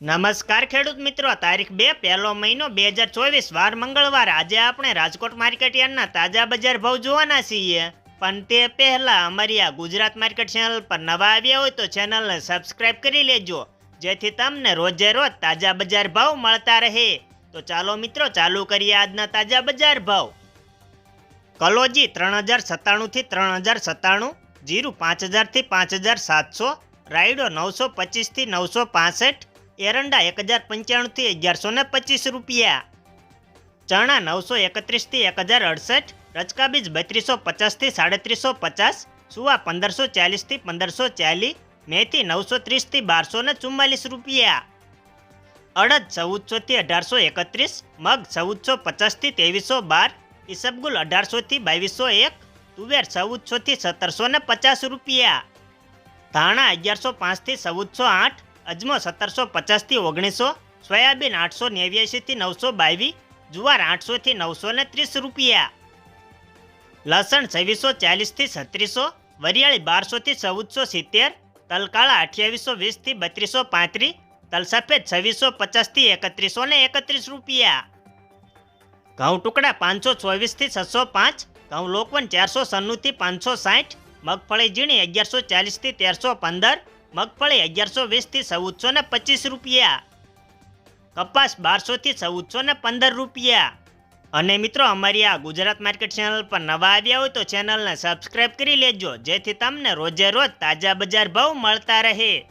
નમસ્કાર ખેડૂત મિત્રો, તારીખ બે, પહેલો મહિનો બે હજાર ચોવીસ, વાર મંગળવાર. આજે આપણે રાજકોટ માર્કેટ યાર્ડના તાજા બજાર ભાવ જોવાના છીએ. પણ તે પહેલા અમારી આ ગુજરાત માર્કેટ ચેનલ પર નવા આવ્યા હોય તો ચેનલને સબસ્ક્રાઇબ કરી લેજો. જેથી તમને રોજે રોજ તાજા બજાર ભાવ મળતા રહે. તો ચાલો મિત્રો, ચાલુ કરીએ આજના તાજા બજાર ભાવ. કલોજી ત્રણ હજાર સત્તાણુંથી ત્રણ હજાર સત્તાણું, જીરું પાંચ હજારથી પાંચ હજાર સાતસો, રાયડો નવસો પચીસથી નવસો પાસઠ એરંડા એક હજાર પંચાણુંથી અગિયારસો ને પચીસ રૂપિયા. ચણા નવસો એકત્રીસથી એક હજાર અડસઠ રચકા બીજ બત્રીસો પચાસથી સાડત્રીસો પચાસ, સુવા પંદરસો ચાલીસથી પંદરસો ચાલીસ મેથી નવસો ત્રીસથી બારસો ને ચુમ્માલીસ રૂપિયા. અડદ ચૌદસોથી અઢારસો એકત્રીસ, મગ ચૌદસો પચાસથી ત્રેવીસો બાર, ઈસબગુલ અઢારસોથી બાવીસો એક, તુવેર ચૌદસોથી સત્તરસો ને પચાસ રૂપિયા. ધાણા અગિયારસો પાંચથી ચૌદસો આઠ અજમો સત્તરસો પચાસથી ઓગણીસો, સોયાબીન આઠસો નેવ્યાસીથી નવસો બાવીસ, જુવાર આઠસોથી નવસો ને ત્રીસ રૂપિયા. લસણ છવ્વીસો ચાલીસથી છત્રીસો, વરિયાળી બારસોથી ચૌદસો સિત્તેર, તલકાળા અઠ્યાવીસો વીસથી બત્રીસો પાંત્રીસ તલસફેદ છવ્વીસો પચાસથી એકત્રીસો ને એકત્રીસ રૂપિયા. ઘઉં ટુકડા પાંચસો ચોવીસથી છસો પાંચ, ઘઉં લોકવન ચારસો સન્નુંથી પાંચસો સાઠ, મગફળી ઝીણી અગિયારસો ચાલીસથી તેરસો પંદર મગફળી અગિયારસો વીસથી ચૌદસો ને પચીસ રૂપિયા. કપાસ બારસોથી ચૌદસો ને પંદર રૂપિયા. અને મિત્રો, અમારી આ ગુજરાત માર્કેટ ચેનલ પર નવા આવ્યા હોય તો ચેનલને સબસ્ક્રાઈબ કરી લેજો, જેથી તમને રોજે રોજ તાજા બજાર ભાવ મળતા રહે.